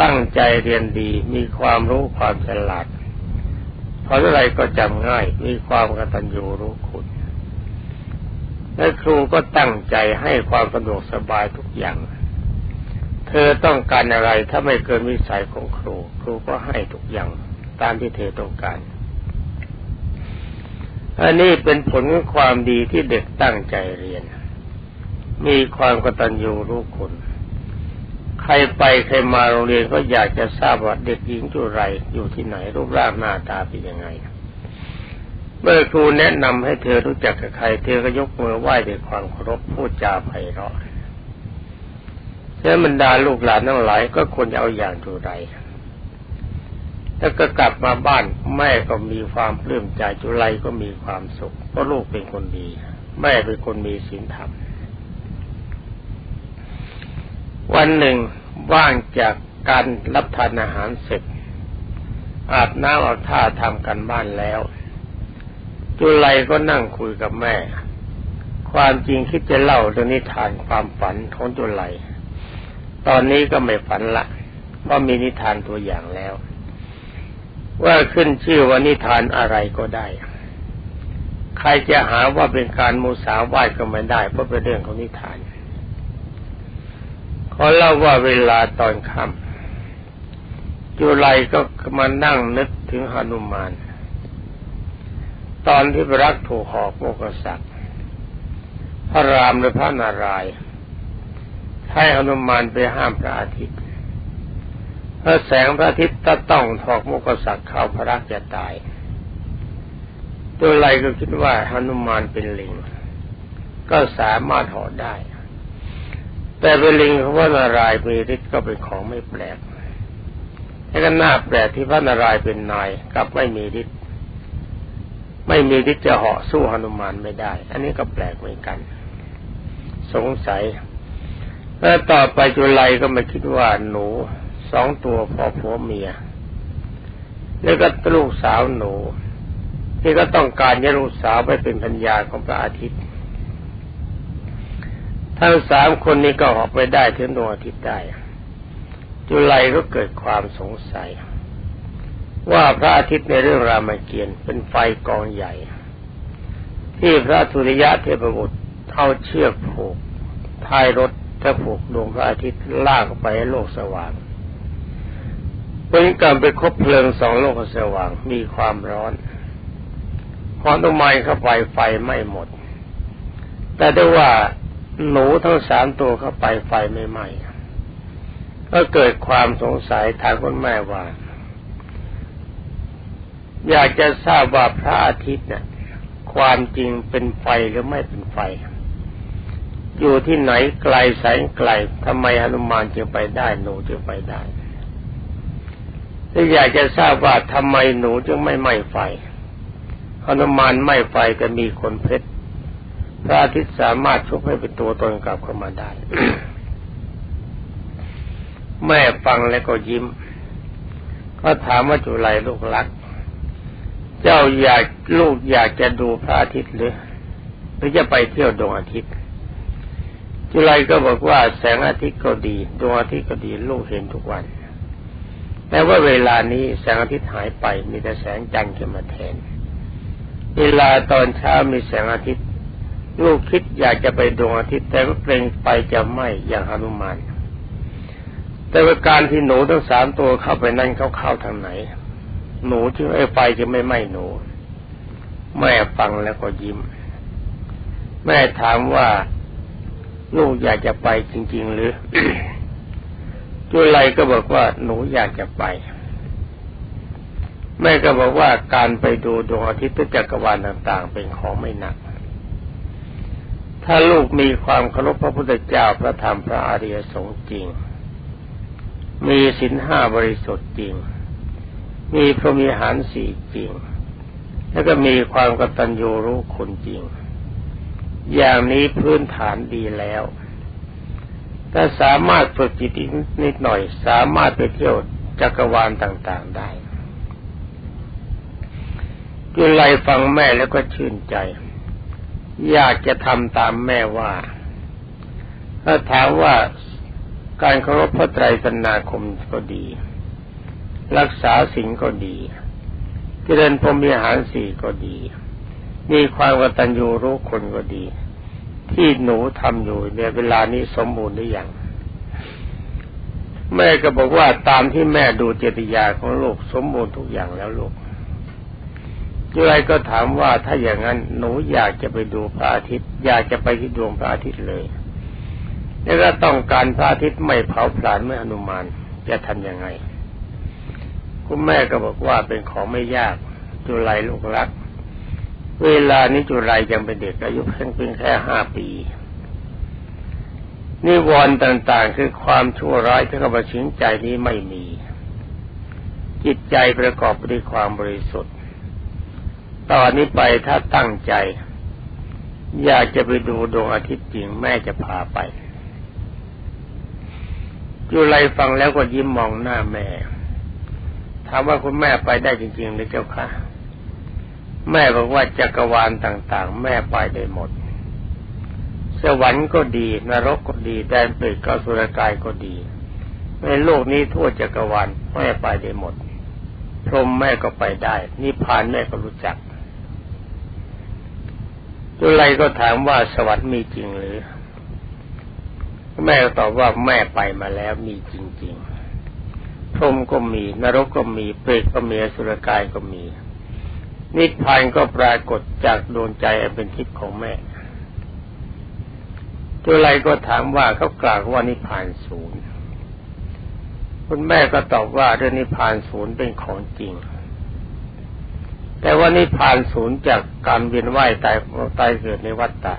ตั้งใจเรียนดีมีความรู้ความฉลาดพราะอะไรก็จำง่าย มีความกตัญญูรู้คุณและครูก็ตั้งใจให้ความสะดวกสบายทุกอย่าง เธอต้องการอะไรถ้าไม่เกินวิสัยของครู ครูก็ให้ทุกอย่างตามที่เธอต้องการ อันนี้เป็นผลของความดีที่เด็กตั้งใจเรียน มีความกตัญญูรู้คุณ ครไปใครมาโรงเรียนก็อยากจะทราบว่าเด็กหญิงจุไรอยู่ที่ไหนรูปร่างหน้าตาเป็นยังไง เมื่อครูแนะนำให้เธอรู้จักกับใคร เธอก็ยกมือไหว้ด้วยความเคารพพูดจาไพเราะแล้วบรรดาลูกหลานทั้งหลายก็ควรเอาอย่างจุไรแล้วก็กลับมาบ้านแม่ก็มีความปลื้มใจจุไรก็มีความสุขเพราะลูกเป็นคนดี แม่เป็นคนมีศีลธรรมวันหนึ่ง ว่างจากการรับทานอาหารเสร็จ อาบน้ำเอาท่าทำกันบ้านแล้ว จุไลก็นั่งคุยกับแม่ ความจริงคิดจะเล่าเรื่องนิทานความฝันของจุไลตอนนี้ก็ไม่ฝันละเพราะมีนิทานตัวอย่างแล้ว ว่าขึ้นชื่อว่านิทานอะไรก็ได้ ใครจะหาว่าเป็นการมูสาวาดก็ไม่ได้เพราะเป็นเรื่องของนิทาน ขอเล่าว่าเวลาตอนค่ำจุไลก็มานั่งนึกถึงหนุมาน ตอนที่พระรักถูกหอกโมกษักพระรามหรือพระนารายณ์ให้อนุมานไปห้ามพระอาทิตย์เพระแสงพระอาทิตย์ถ้าต้องถอกโมกษักเข้าพระรักจะตายตัวไรก็คิดว่าฮนุมานเป็นลิงก็สามารถหอได้ แต่เป็นลิงเพราะว่านารายมีฤทธิ์ก็เป็นของไม่แปลกแต่ก็น่าแปลกที่พระนารายเป็นนายกับไม่มีฤทธิ์ไม่มีฤที่จะเหาะสู้หนุมานไม่ได้ อันนี้ก็แปลกเหมือนกัน สงสัยแล้วต่อไปจุไลก็มาคิดว่าหนูสองตัวพ่อผัวเมีย แล้วก็ลูกสาวหนู ที่ก็ต้องการจะลูกสาวไปเป็นพัญญาของพระอาทิตย์ ทั้งสามคนนี้ก็ออกไปได้ถึงดวงอาทิตย์ได้ จุไลก็เกิดความสงสัย ว่าพระอาทิตย์ในเรื่องรามเกียรติ์เป็นไฟกองใหญ่ ที่พระสุริยะเทพบุตรเอาเชือกผูกท้ายรถถ้าผูกดวงพระอาทิตย์ลากไปให้โลกสว่างเป็นการไปคบเพลิงสองโลกสว่างมีความร้อนพอต้นไม้เข้าไปไฟไม่หมด แต่ได้ว่า หนูทั้งสามตัวเข้าไปไฟไม่ไหม้ก็เกิดความสงสัยทางคุณแม่ว่า อยากจะทราบว่าพระอาทิตย์เนี่ยความจริงเป็นไฟหรือไม่เป็นไฟ อยู่ที่ไหนไกลแสงไกลทำไมหนุมานจึงไปได้ หนูจึงไปได้ถ้าอยากจะทราบว่าทำไมหนูจึงไม่ไหม้ไฟหนุมานไหม้ไฟก็มีคนเพชร พระอาทิตย์สามารถชุบให้เป็นตัวตนกลับเข้ามาได้ แม่ฟังแล้วก็ยิ้ม ก็ถามว่าจุไรลูกรัก เจ้าอยากลูกอยากจะดูพระอาทิตย์หรือหรือจะไปเที่ยวดวงอาทิตย์ จุไลก็บอกว่าแสงอาทิตย์ก็ดีดวงอาทิตย์ก็ดีลูกเห็นทุกวันแต่ว่าเวลานี้แสงอาทิตย์หายไปมีแต่แสงจันทร์ขึ้นมาแทน เวลาตอนเช้ามีแสงอาทิตย์ ลูกคิดอยากจะไปดวงอาทิตย์แต่ก็เกรงไปจะไหมอย่างหนุมาน แต่ว่าการที่หนูทั้งสามตัวเข้าไปนั่นเขาเข้าทางไหน หนูจึงไอ้ไฟจะไม่ไหม้หนู แม่ฟังแล้วก็ยิ้ม แม่ถามว่าลูกอยากจะไปจริง ๆ หรือจุไลก็บอกว่าหนูอยากจะไป แม่ก็บอกว่าการไปดูดวงอาทิตย์จักรวาลต่าง ๆ เป็นของไม่หนัก ถ้าลูกมีความเคารพพระพุทธเจ้าพระธรรมพระอริยสงฆ์จริง มีศีลห้าบริสุทธิ์จริง มีพรหมีหารสี่จริง แล้วก็มีความกตัญญูรู้คุณจริง อย่างนี้พื้นฐานดีแล้วถ้าสามารถฝึกจิตนิดหน่อย สามารถไปเที่ยวจักรวาลต่าง ๆได้กุไลฟังแม่แล้วก็ชื่นใจ อยากจะทำตามแม่ว่า ถ้าถามว่าการเคารพพระไตรสนาคมก็ดี รักษาสิ่งก็ดีเจริญพรมีหารสี่ก็ดี มีความกตัญญูรู้คนก็ดี ที่หนูทำอยู่ในเวลานี้สมบูรณ์หรือยังแม่ก็บอกว่าตามที่แม่ดูเจติยาของลูกสมบูรณ์ทุกอย่างแล้วลูก จุไรก็ถามว่าถ้าอย่างนั้นหนูอยากจะไปดูพระอาทิตย์ อยากจะไปที่ดวงพระอาทิตย์เลยแล้วก็ต้องการพระอาทิตย์ไม่เผาผลาญไม่อนุมานจะทำยังไง คุณแม่ก็บอกว่าเป็นของไม่ยาก จุไรลูกรัก เวลานี้จุไรยังเป็นเด็กอายุเพียงเพิ่งแค่ห้าปีนิวรณ์ต่างๆ คือความชั่วร้ายที่เข้ามาสิงใจนี้ไม่มี จิตใจประกอบด้วยความบริสุทธิ์ ตอนนี้ไปถ้าตั้งใจ อยากจะไปดูดวงอาทิตย์จริงแม่จะพาไปจุไรฟังแล้วก็ยิ้มมองหน้าแม่ ถามว่าคุณแม่ไปได้จริงๆหรือเจ้าค่ะแม่บอกว่าจักรวาลต่างๆ แม่ไปได้หมด สวรรค์ก็ดี นรกก็ดีแดนเปรตกสุรกายก็ดี ในโลกนี้ทั่วจักรวาลแม่ไปได้หมดพรหมแม่ก็ไปได้นิพพานแม่ก็รู้จัก จุไรก็ถามว่าสวรรค์มีจริงหรือ แม่ตอบว่าแม่ไปมาแล้วมีจริง ๆ พรมก็มี นรกก็มีเปรตก็มีสุรกายก็มี นิพพานก็ปรากฏจากดวงใจอันเป็นทิพย์ของแม่จุไรก็ถามว่าเขากล่าวว่านิพพานศูนย์คุณแม่ก็ตอบว่าเรื่องนิพพานศูนย์เป็นของจริง แต่ว่านิพพานศูนย์จากการเวียนว่ายตายตายเกิดในวัฏฏะ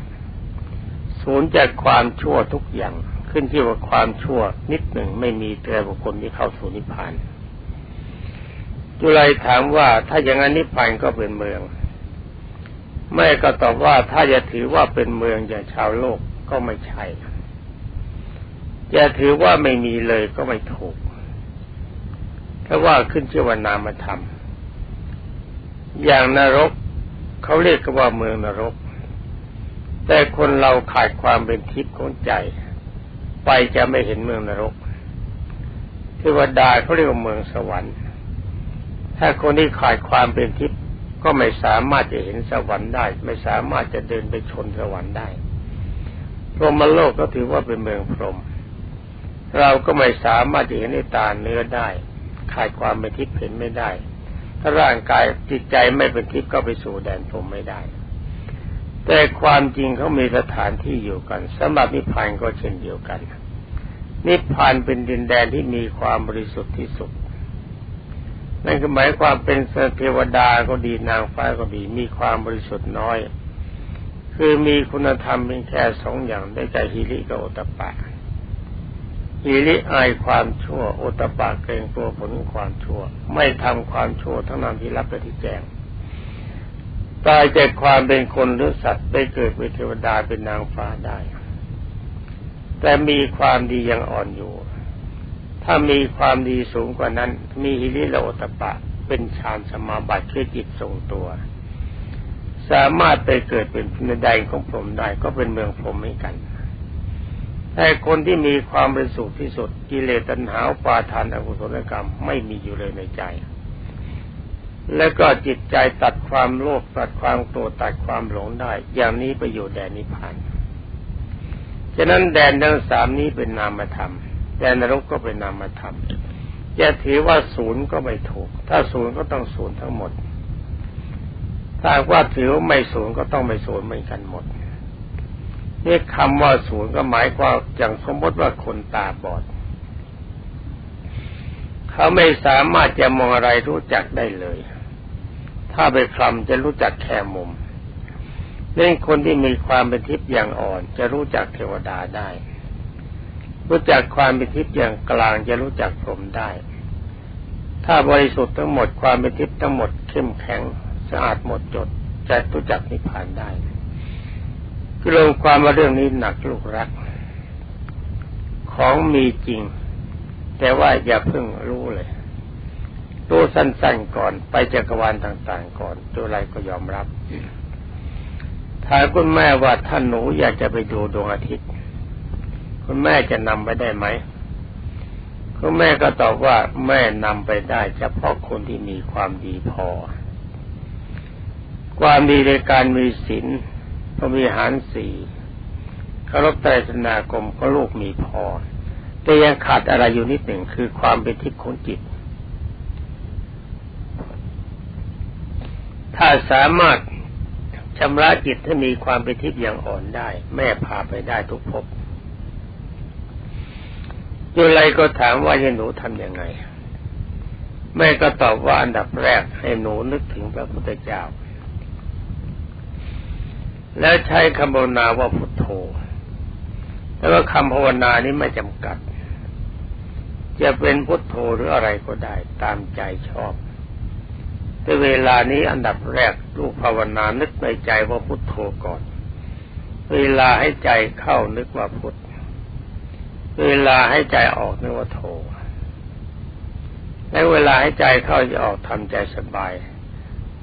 ศูนย์จากความชั่วทุกอย่างขึ้นที่ว่าความชั่วนิดหนึ่งไม่มีแต่บุคคลที่เข้าสู่นิพพาน จุไรถามว่าถ้าอย่างนั้นนิพพานก็เป็นเมืองแม่ก็ตอบว่าถ้าจะถือว่าเป็นเมืองอย่างชาวโลกก็ไม่ใช่จะถือว่าไม่มีเลยก็ไม่ถูกเพราะว่าขึ้นชื่อว่านามธรรม อย่างนรกเขาเรียกว่าเมืองนรก แต่คนเราขาดความเป็นทิพย์ของใจ ไปจะไม่เห็นเมืองนรกเทวดาเขาเรียกว่าเมืองสวรรค์ ถ้าคนที่ขาดความเป็นทิพย์ก็ไม่สามารถจะเห็นสวรรค์ได้ ไม่สามารถจะเดินไปชนสวรรค์ได้พรหมโลกก็ถือว่าเป็นเมืองพรหมเราก็ไม่สามารถจะเห็นในตาเนื้อได้ ขาดความเป็นทิพย์เห็นไม่ได้ ถ้าร่างกายจิตใจไม่เป็นทิพย์ก็ไปสู่แดนพรมไม่ได้ แต่ความจริงเขามีสถานที่อยู่กันสำหรับนิพพานก็เช่นเดียวกัน นิพพานเป็นดินแดนที่มีความบริสุทธิ์ที่สุดนั่นก็หมายความเป็นเทวดาก็ดีนางฟ้าก็ดี มีความบริสุทธิ์น้อย คือมีคุณธรรมเป็นแค่สองอย่างได้ใจฮิริกับโอตปะ ฮิริอายความชั่วโอตปะเกรงกลัวผลความชั่ว ไม่ทำความชั่วทั้งนั้นที่รับและที่แจ้งตายจากความเป็นคนหรือสัตว์ได้เกิดเป็นเทวดาเป็นนางฟ้าได้ แต่มีความดียังอ่อนอยู่ ถ้ามีความดีสูงกว่านั้น มีฮิริและโอตปะ เป็นฌานสมาบัติคือจิตทรงตัว สามารถไปเกิดเป็นในใดของผมได้ก็เป็นเมืองผมเหมือนกัน แต่คนที่มีความบริสุทธิ์ที่สุดกิเลสตัณหาปาทานอกุศลกรรมไม่มีอยู่เลยในใจ แล้วก็จิตใจตัดความโลภตัดความโกรธตัดความหลงได้ อย่างนี้ไปอยู่แดนนิพพานฉะนั้นแดนทั้งสามนี้เป็นนามธรรมแดนนรกก็เป็นนามธรรมจะถือว่าศูนย์ก็ไม่ถูก ถ้าศูนย์ก็ต้องศูนย์ทั้งหมด ถ้าว่าถือว่าไม่ศูนย์ก็ต้องไม่ศูนย์เหมือนกันหมด นี่คำว่าศูนย์ก็หมายความอย่างสมมติว่าคนตาบอด เขาไม่สามารถจะมองอะไรรู้จักได้เลย ถ้าไปคลำจะรู้จักแค่มุมเรื่องคนที่มีความเป็นทิพย์อย่างอ่อน จะรู้จักเทวดาได้ รู้จักความเป็นทิพย์อย่างกลางจะรู้จักพรหมได้ ถ้าบริสุทธิ์ทั้งหมดความเป็นทิพย์ทั้งหมดเข้มแข็งสะอาดหมดจดจะตุจักนิพพานได้ คือลงความว่าเรื่องนี้หนักลูกรัก ของมีจริง แต่ว่าอย่าเพิ่งรู้เลยตัวสั้นๆก่อนไปจักรวาลต่างๆ ก่อน ตัวอะไรก็ยอมรับถามคุณแม่ว่าท่านหนูอยากจะไปดูดวงอาทิตย์ คุณแม่จะนำไปได้ไหมก็แม่ก็ตอบว่าแม่นำไปได้เฉพาะคนที่มีความดีพอ ความดีในการมีศีล พระมีหารสี่เคารพไตรสนากรมก็ลูกมีพอ แต่ยังขาดอะไรอยู่นิดหนึ่งคือความเป็นทิพย์ของจิต ถ้าสามารถชำระจิตให้มีความเป็นทิพย์อย่างอ่อนได้ แม่พาไปได้ทุกภพยุไรก็ถามว่าให้หนูทำยังไง แม่ก็ตอบว่าอันดับแรกให้หนูนึกถึงพระพุทธเจ้า แล้วใช้คำภาวนาว่าพุทโธแต่ว่าคำภาวนานี้ไม่จำกัด จะเป็นพุทโธหรืออะไรก็ได้ ตามใจชอบ แต่เวลานี้อันดับแรกลูกภาวนานึกในใจว่าพุทโธก่อน เวลาให้ใจเข้านึกว่าพุทเวลาให้ใจออกนึกว่าโทและเวลาให้ใจเข้าจะออกทำใจสบาย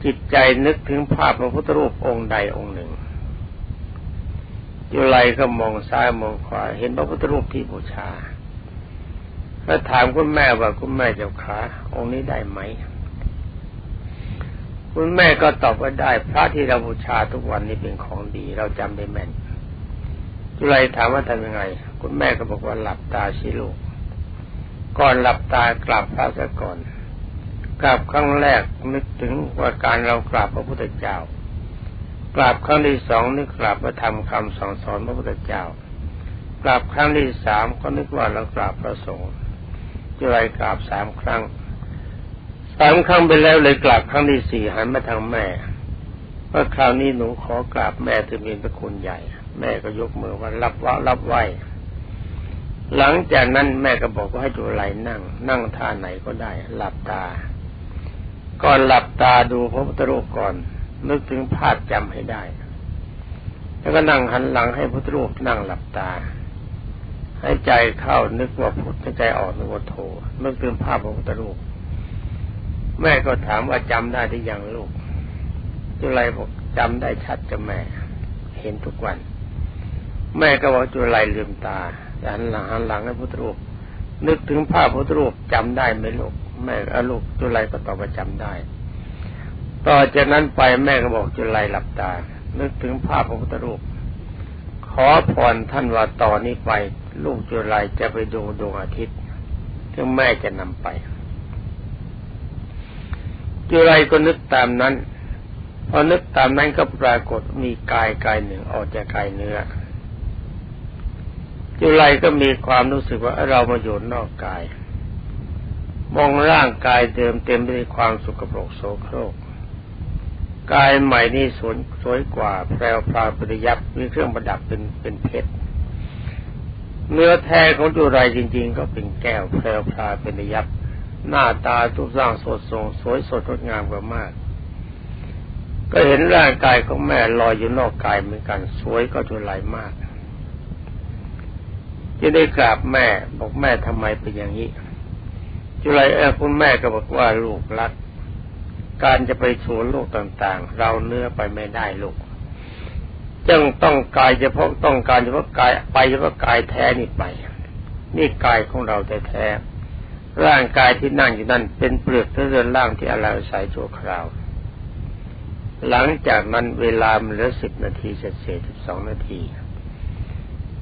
จิตใจนึกถึงภาพพระพุทธรูปองค์ใดองค์หนึ่ง อยู่ไรก็มองซ้ายมองขวา เห็นพระพุทธรูปที่บูชา ก็ถามคุณแม่ว่าคุณแม่เจ้าขาองค์นี้ได้ไหม คุณแม่ก็ตอบว่าได้ พระที่เราบูชาทุกวันนี้เป็นของดี เราจำได้แม่น จุไรถามว่าทำยังไง คุณแม่ก็บอกว่าหลับตาสิลูก ก่อนหลับตากราบพระซะก่อนกราบครั้งแรกนึกถึงว่าการเรากราบพระพุทธเจ้า กราบครั้งที่สองนึกกราบพระธรรมคำสอนสอนพระพุทธเจ้ากราบครั้งที่สามก็นึกว่าเรากราบพระสงฆ์จุไรกราบสามครั้งสามครั้งไปแล้วเลยกราบครั้งที่สี่หันมาทางแม่ว่าคราวนี้หนูขอกราบแม่ถือมีพระคุณใหญ่ แม่ก็ยกมือว่ารับว่ารับไหวหลังจากนั้นแม่ก็บอกว่าให้ดูไหลนั่ง นั่งท่าไหนก็ได้ หลับตา ก่อนหลับตาดูพระพุทธรูปก่อน นึกถึงภาพจำให้ได้ แล้วก็นั่งหันหลังให้พระพุทธรูปนั่งหลับตา ให้ใจเข้านึกว่าพุทธใจออกนึกว่าโทนึกถึงภาพพระพุทธรูป แม่ก็ถามว่าจำได้หรือยังลูกจุไรบอกจำได้ชัดจะแม่ เห็นทุกวัน แม่ก็บอกจุลัยลืมตาหันหลังหันหลังให้พุทธรูป นึกถึงภาพพุทธรูปจำได้ไหมลูกแม่อลูกจุลัยก็ตอบว่าจำได้ ต่อจากนั้นไปแม่ก็บอกจุลัยหลับตา นึกถึงภาพพระพุทธรูป ขอพรท่านว่าต่อนนี้ไป ลูกจุลัยจะไปดูดวงอาทิตย์ที่แม่จะนำไปจุลัยก็นึกตามนั้น พอนึกตามนั้นก็ปรากฏมีกายกายหนึ่งออกจากกายเนื้อ จุไรก็มีความรู้สึกว่าเรามาอยู่นอกกาย มองร่างกายเดิมเต็มไปด้วยความสุขโปรกโสโครก กายใหม่นี่สวยสวยกว่าแพรวพราวปริยับมีเครื่องประดับเป็นเป็นเพชรเนื้อแท้ของจุไรจริง ๆ ก็เป็นแก้วแพรวพราวป็นยับหน้าตาทุกสร้างสดทรงสวยสดงดงามกว่ามาก ก็เห็นร่างกายของแม่ลอยอยู่นอกกายเหมือนกัน สวยก็จุไรมากจะได้กราบแม่บอกแม่ทำไมเป็นอย่างนี้จุไรเออคุณแม่ก็บอกว่าลูกรัก การจะไปสู่โลกต่างๆ เราเนื้อไปไม่ได้ลูกจึงต้องกายเฉพาะต้องการเฉพาะกายไปเฉพาะกายแท้นี่ไป นี่กายของเราแท้ๆร่างกายที่นั่งอยู่นั่นเป็นเปลือกเรือนร่างที่อะไรใส่ชั่วคราว หลังจากนั้นเวลามันเหลือสิบนาทีเศษเศษสิบสองนาที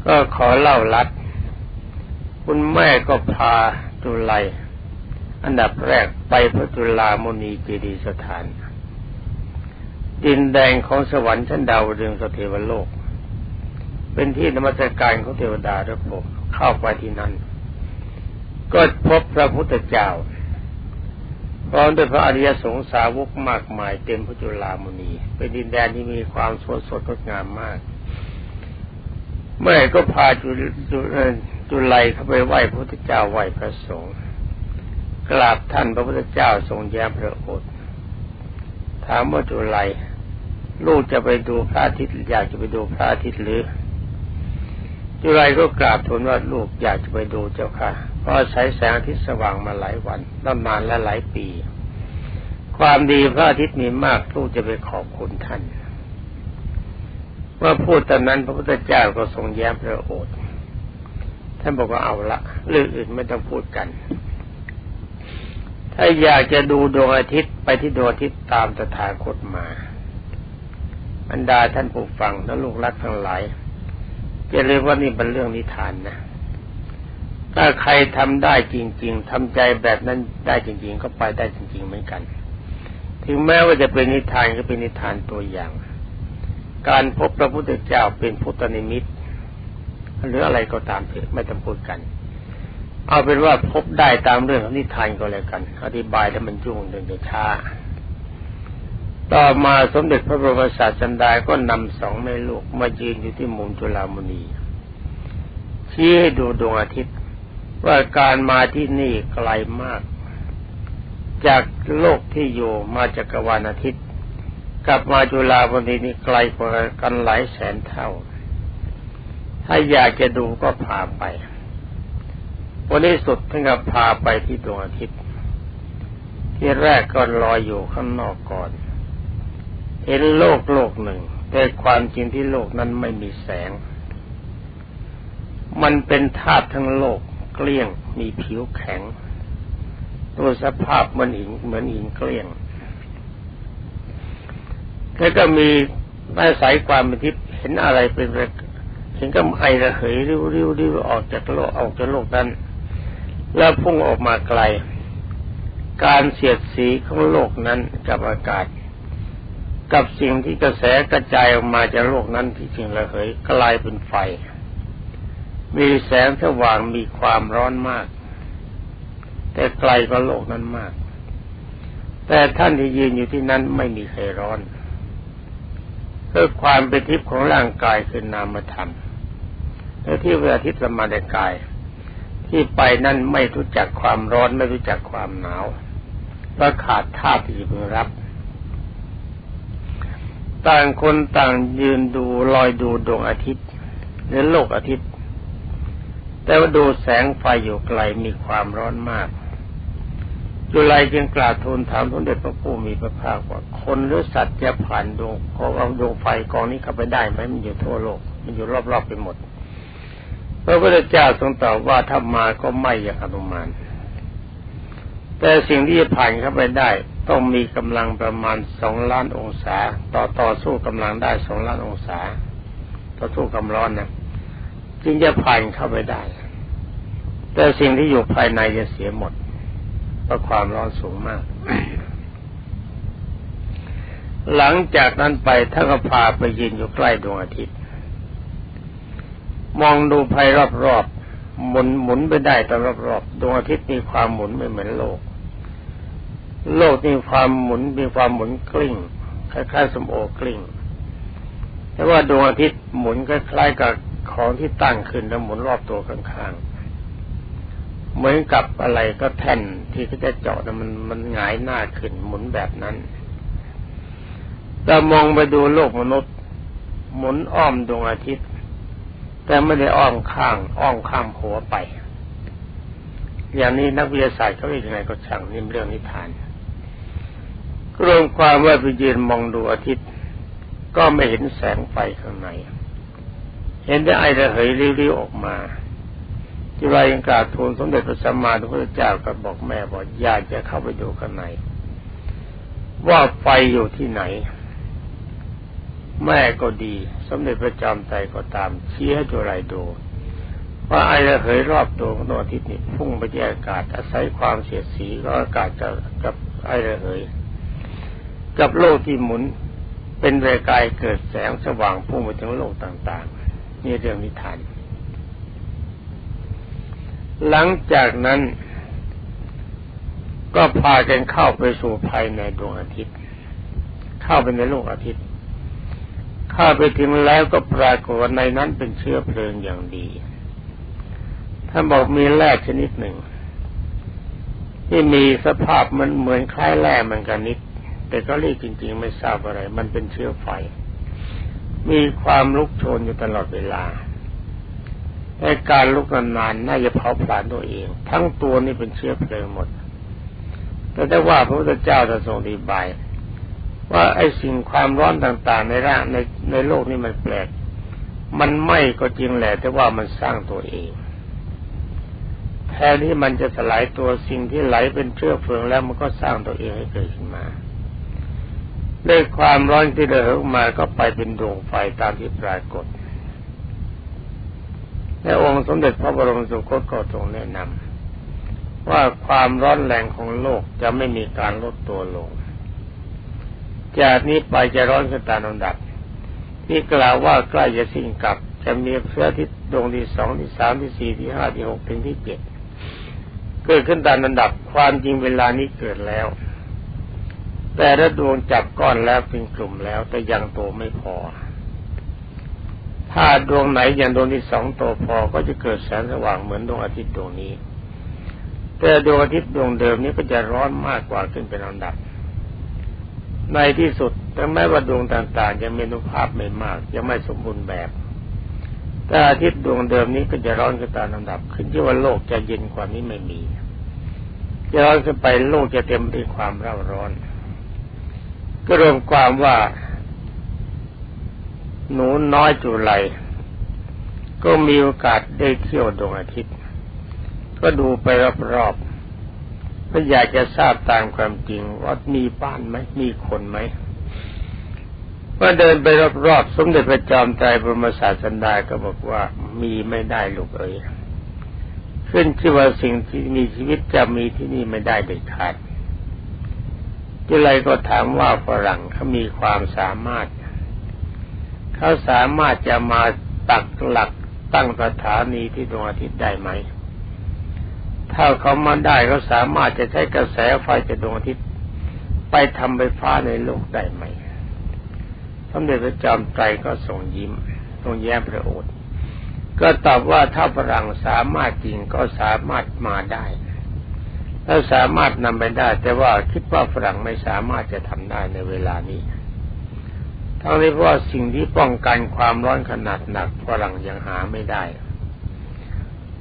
ก็ขอเล่าลัด คุณแม่ก็พาจุไล อันดับแรกไปพระจุลามณีเจดีสถาน ดินแดงของสวรรค์ชั้นดาวดึงสเทวโลก เป็นที่นมัสการของเทวดาระบบเข้าไปที่นั้นก็พบพระพุทธเจ้าพร้อมด้วยพระอริยสงสาวกมากมายเต็มพระจุลามณีเป็นดินแดนที่มีความสดสดงดงามมาก เมื่อก็พาจุจุจุไลเข้าไปไหว้พระพุทธเจ้าไหว้พระสงฆ์ กราบท่านพระพุทธเจ้าทรงแย้มพระโอษฐ์ถามว่าจุไลลูกจะไปดูพระอาทิตย์อยากจะไปดูพระอาทิตย์หรือ จุไลก็กราบทูลว่าลูกอยากจะไปดูเจ้าค่ะ เพราะใช้แสงอาทิตย์สว่างมาหลายวันตั้งนานและหลายปี ความดีพระอาทิตย์มีมากลูกจะไปขอบคุณท่านเมื่อพูดตอนนั้นพระพุทธเจ้าก็ทรงแย้มพระโอษฐ์ท่านบอกว่าเอาละเรื่องอื่นไม่ต้องพูดกัน ถ้าอยากจะดูดวงอาทิตย์ไปที่ดวงอาทิตย์ตามสถาคตมาบรรดาท่านผู้ฟังและลูกรักทั้งหลายจะเรียกว่านี่เป็นเรื่องนิทานนะ ถ้าใครทำได้จริง ๆทำใจแบบนั้นได้จริง ๆ ก็ไปได้จริง ๆ เหมือนกัน ถึงแม้ว่าจะเป็นนิทานก็เป็นนิทานตัวอย่าง การพบพระพุทธเจ้าเป็นพุทธนิมิตหรืออะไรก็ตามเถอะไม่ต้องพูดกัน เอาเป็นว่าพบได้ตามเรื่องของนิทานก็แล้วกัน อธิบายแล้วมันยุ่งเดินช้า ต่อมาสมเด็จพระบรมศาสันดาก็นำสองแม่ลูกมายืนอยู่ที่มุมจุฬามณีชี้ให้ดูดวงอาทิตย์ ว่าการมาที่นี่ไกลมาก จากโลกที่อยู่มาจากกวาลอาทิตย์กลับมาจุฬามณีนี่ไกลกว่ากันหลายแสนเท่า ถ้าอยากจะดูก็พาไป วันนี้สุดท่านก็พาไปที่ดวงอาทิตย์ ที่แรกก็ลอยอยู่ข้างนอกก่อน เห็นโลกโลกหนึ่ง แต่ความจริงที่โลกนั้นไม่มีแสง มันเป็นธาตุทั้งโลกเกลี้ยงมีผิวแข็งตัวสภาพมันหินเหมือนหินเกลี้ยงแล้วก็มีอาศัยความเป็นทิพย์เห็นอะไรเป็นถึงก็ไอระเหยริ้วริ้วริ้วออกจากโลกออกจากโลกนั้น แล้วพุ่งออกมาไกล การเสียดสีของโลกนั้นกับอากาศ กับสิ่งที่กระแสกระจายออกมาจากโลกนั้นที่จริงระเหยกลายเป็นไฟ มีแสงสว่างมีความร้อนมาก แต่ไกลกว่าโลกนั้นมาก แต่ท่านที่ยืนอยู่ที่นั้นไม่มีใครร้อนเพื่อความเป็นทิพย์ของร่างกายคือนามธรรมและที่พระอาทิตย์สมาในกาย ที่ไปนั่นไม่รู้จักความร้อนไม่รู้จักความหนาวเพราะขาดธาตุที่พึงรับ ต่างคนต่างยืนดูลอยดูดวงอาทิตย์หรือโลกอาทิตย์ แต่ว่าดูแสงไฟอยู่ไกลมีความร้อนมากจุลัยจึงกล่าวทูลถามสมเด็จพระผู้มีพระภาคว่าคนหรือสัตว์จะผ่านดวงของเอาดวงไฟกองนี้เข้าไปได้ไหมมันอยู่ทั่วโลก มันอยู่รอบๆไปหมด พระพุทธเจ้าทรงตอบว่าถ้ามาก็ไม่อย่างอนุมาน แต่สิ่งที่จะผ่านเข้าไปได้ ต้องมีกำลังประมาณสองล้านองศา ต่อต่อสู้กำลังได้สองล้านองศา ต่อสู้กำร้อนนะจึงจะผ่านเข้าไปได้ แต่สิ่งที่อยู่ภายในจะเสียหมดเพราะความร้อนสูงมาก หลังจากนั้นไปท่านก็พาไปยืนอยู่ใกล้ดวงอาทิตย์ มองดูภายรอบๆหมุนหมุนไปได้ตามรอบๆดวงอาทิตย์มีความหมุนไม่เหมือนโลก โลกมีความหมุนมีความหมุนกลิ้งคล้ายๆสมโอกลิ้งแต่ว่าดวงอาทิตย์หมุนคล้ายๆกับของที่ตั้งขึ้นแล้วหมุนรอบตัวข้างๆ เหมือนกับอะไรก็แท่นที่เขาจะเจาะนะมันมันหงายหน้าขึ้นหมุนแบบนั้นแต่มองไปดูโลกมนุษย์ หมุนอ้อมดวงอาทิตย์ แต่ไม่ได้อ้อมข้าง อ้อมข้ามหัวไป อย่างนี้นักวิทยาศาสตร์เขาเรียกยังไงก็ช่างนี่มเรื่องนิทานรวมความว่าไปยืนมองดูอาทิตย์ ก็ไม่เห็นแสงไฟข้างใน เห็นได้ไอระเหยริ้วๆออกมาที่วายังกาวทูลสมเด็จพระสัมมาสัมพุทธเจ้าก็บอกแม่บอกอยากจะเข้าไปดูข้างใน ว่าไฟอยู่ที่ไหน แม่ก็ดี สมเด็จพระจอมไตรก็ตามชี้ให้จุไรดูว่าไอ้ระเหยรอบตัวของดวงอาทิตย์นี่พุ่งไปที่อากาศ อาศัยความเสียดสีก็อากาศจะกับไอ้ระเหย กับโลกที่หมุนเป็นเรกายเกิดแสงสว่างพุ่งไปถึงโลกต่างๆ นี่เรื่องนิทาน หลังจากนั้น ก็พากันเข้าไปสู่ภายในดวงอาทิตย์ เข้าไปในโลกอาทิตย์ ข้าไปถึงแล้วก็ปรากฏในนั้นเป็นเชื้อเพลิงอย่างดีท่านบอกมีแร่ชนิดหนึ่ง ที่มีสภาพมันเหมือนคล้ายแร่เหมือนกันนิด แต่ก็เรียกจริง ๆ ไม่ทราบอะไร มันเป็นเชื้อไฟ มีความลุกโชนอยู่ตลอดเวลาแต่การลุกนานๆน่าจะเผาผลาญตัวเอง ทั้งตัวนี่เป็นเชื้อเพลิงหมด แต่ได้ว่าพระพุทธเจ้าจะทรงดีบาย ว่าไอ้สิ่งความร้อนต่างๆ ในร่างในในโลกนี้มันแปลก มันไม่ก็จริงแหละแต่ว่ามันสร้างตัวเองแทนที่มันจะสลายตัวสิ่งที่ไหลเป็นเชื้อเพลิงแล้วมันก็สร้างตัวเองให้เกิดขึ้นมาด้วยความร้อนที่เดือดออกมาก็ไปเป็นดวงไฟตามที่ปรากฏและองค์สมเด็จพระบรมสุคตก็ทรงแนะนำว่าความร้อนแรงของโลกจะไม่มีการลดตัวลง จากนี้ไปจะร้อนขึ้นตามลำดับ ที่กล่าวว่าใกล้จะสิ้นกับ จะมีเพื่อที่ดวงที่สองที่สามที่สี่ที่ห้าที่หกถึงที่เจ็ดเกิดขึ้นตามลำดับความจริงเวลานี้เกิดแล้ว แต่ละดวงจับก้อนแล้วเป็นกลุ่มแล้ว แต่ยังโตไม่พอ ถ้าดวงไหนอย่างดวงที่สองโตพอก็จะเกิดแสงสว่างเหมือนดวงอาทิตย์ดวงนี้ แต่ดวงอาทิตย์ดวงเดิมนี้ก็จะร้อนมากกว่าขึ้นเป็นลำดับ ในที่สุดถึงแม้ว่าดวงต่างๆจะมีอนุภาพไม่มากยังไม่สมบูรณ์แบบ แต่อาทิตย์ดวงเดิมนี้ก็จะร้อนขึ้นตามลำดับ ขึ้นที่ว่าโลกจะเย็นกว่านี้ไม่มีจะร้อนขึ้นไปโลกจะเต็มไปด้วยความเร่าร้อน ก็รวมความว่า หนูน้อยจุไรก็มีโอกาสได้เที่ยวดวงอาทิตย์ ก็ดูไปรอบๆ ก็อยากจะทราบตามความจริงว่ามีบ้านไหมมีคนไหมเมื่อเดินไปรอบๆสมเด็จพระจอมไตรบรมศาสดาก็บอกว่ามีไม่ได้ลูกเอ๋ยขึ้นชื่อว่าสิ่งที่มีชีวิตจะมีที่นี่ไม่ได้เด็ดขาดจุไรก็ถามว่าฝรั่งเขามีความสามารถ เขาสามารถจะมาตักหลักตั้งสถานีที่ดวงอาทิตย์ได้ไหม ถ้าเขามาได้เขาสามารถจะใช้กระแสไฟจากดวงอาทิตย์ไปทำไฟฟ้าในโลกได้ไหมสมเด็จพระจอมไตรก็ส่งยิ้มทรงแย้มพระโอษฐ์ก็ตอบว่าถ้าฝรั่งสามารถจริงก็สามารถมาได้ถ้าสามารถนำไปได้ แต่ว่าคิดว่าฝรั่งไม่สามารถจะทำได้ในเวลานี้ทั้งนี้เพราะสิ่งที่ป้องกันความร้อนขนาดหนักฝรั่งยังหาไม่ได้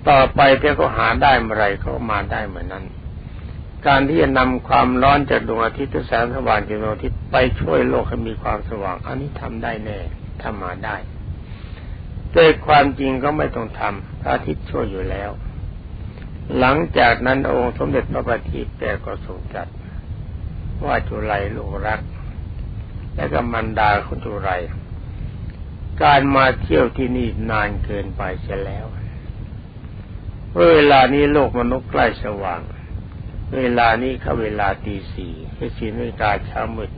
ต่อไปเพียงเขาหาได้เมื่อไรเขามาได้เหมือนนั้น การที่จะนำความร้อนจากดวงอาทิตย์แสงสว่างจากดวงอาทิตย์ไปช่วยโลกให้มีความสว่าง อันนี้ทำได้แน่ทำมาได้โดยความจริงก็ไม่ต้องทำพระอาทิตย์ช่วยอยู่แล้ว หลังจากนั้นองค์สมเด็จพระบัณฑิตแกก็ทรงจัด ว่าจุไรลูกรัก และก็มันดาคุณจุไร การมาเที่ยวที่นี่นานเกินไปเสียแล้ว เวลานี้โลกมนุษย์ใกล้สว่าง เวลานี้เขาเวลาตีสี่คือสี่นาฬิกาเช้ามืด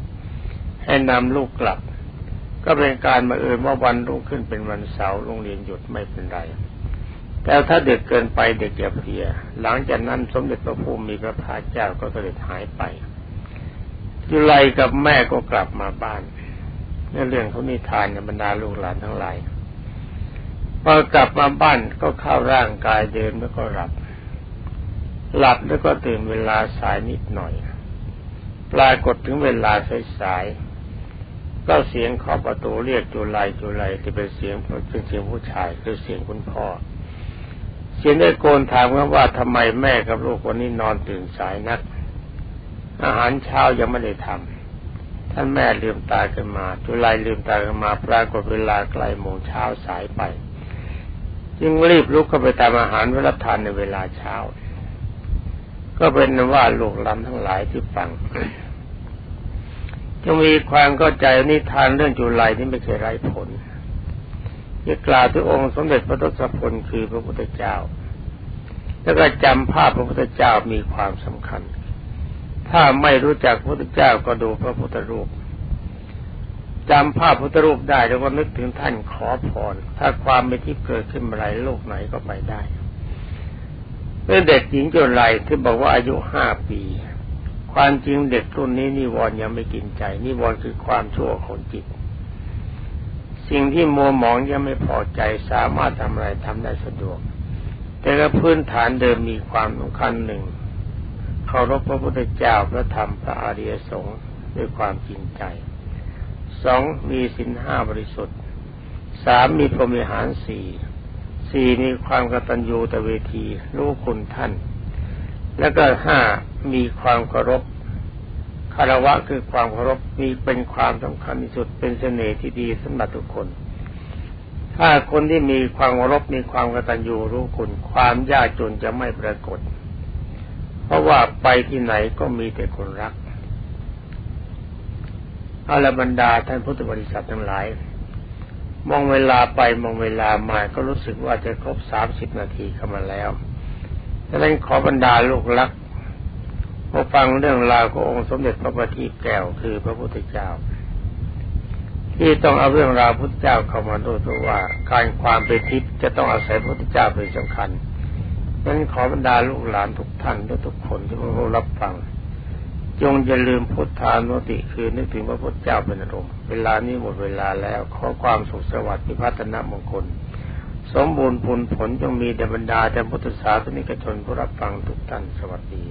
ให้นำลูกกลับ ก็เป็นการมาเอิญว่าวันรุ่งขึ้นเป็นวันเสาร์โรงเรียนหยุดไม่เป็นไร แต่ถ้าเด็กเกินไปเด็กจะเพลีย หลังจากนั้นสมเด็จพระภูมิมีพระพาเจ้าก็เสด็จหายไปจุไลกับแม่ก็กลับมาบ้านในเรื่องเขานิทานในบรรดาลูกหลานทั้งหลาย พอกลับมาบ้านก็เข้าร่างกายเดินแล้วก็หลับ หลับแล้วก็ตื่นเวลาสายนิดหน่อย ปรากฏถึงเวลาสายก็เสียงขอประตูเรียกจุไลจุไลที่เป็นเสียงเป็นเสียงผู้ชายคือเสียงคุณพ่อ เสียงได้โกนถามว่าทำไมแม่กับลูกคนนี้นอนตื่นสายนัก อาหารเช้ายังไม่ได้ทำท่านแม่ลืมตาขึ้นมา จุไลลืมตาขึ้นมา ปรากฏเวลาใกล้โมงเช้าสายไป จึงรีบลุกเข้าไปทำอาหารไว้รับทานในเวลาเช้า ก็เป็นว่าลูกลำทั้งหลายที่ฟังจะมีความเข้าใจนิทานเรื่องจุลัยนี่ไม่เคยไร้ผลจะกล่าวถึงองค์สมเด็จพระทศพลคือพระพุทธเจ้า แล้วก็จำภาพพระพุทธเจ้ามีความสำคัญ ถ้าไม่รู้จักพระพุทธเจ้าก็ดูพระพุทธรูป จำภาพพุทธรูปได้แล้วก็นึกถึงท่านขอพรถ้าความเป็นที่เกิดขึ้นเมื่อไรโลกไหนก็ไปได้เมื่อเด็กหญิงจุลัยที่บอกว่าอายุห้าปี ความจริงเด็กรุ่นนี้นิวรณ์ยังไม่กินใจนิวรณ์คือความชั่วของจิต สิ่งที่มัวหมองยังไม่พอใจสามารถทำอะไรทำได้สะดวก แต่ก็พื้นฐานเดิมมีความสำคัญหนึ่งเคารพพระพุทธเจ้าพระธรรมพระอริยสงฆ์ด้วยความจริงใจ สองมีสินห้าบริสุทธิ์สามมีพรหมิหารสี่สี่มีความกตัญญูตเวทีรู้คุณท่าน แล้วก็ห้ามีความเคารพคารวะคือความเคารพมีเป็นความสำคัญที่สุดเป็นเสน่ห์ที่ดีสำหรับทุกคน ถ้าคนที่มีความเคารพมีความกตัญญูรู้คุณ ความยากจนจะไม่ปรากฏ เพราะว่าไปที่ไหนก็มีแต่คนรัก อาลบรรดาท่านพุทธบริษัททั้งหลาย มองเวลาไปมองเวลามาก็รู้สึกว่าจะครบสามสิบนาทีเข้ามาแล้วดังนั้นขอบรรดาลูกรักมาฟังเรื่องราวขององค์สมเด็จพระบัณฑิตแก้วคือพระพุทธเจ้า ที่ต้องเอาเรื่องราวพุทธเจ้าเข้ามาด้วยเพราะว่าการความเป็นทิพย์จะต้องอาศัยพระพุทธเจ้าเป็นสำคัญดังนั้นขอบรรดาลูกหลานทุกท่านทุกคนที่มารับฟัง จงอย่าลืมพุทธานุติคือนึกถึงพระพุทธเจ้าเป็นอารมณ์เวลานี้หมดเวลาแล้ว ขอความสุขสวัสดิ์พิพัฒนมงคล สมบูรณ์ผลผลจงมีแด่บรรดาแต่พุทธศาสนิกชนผู้รับฟังทุกท่านสวัสดี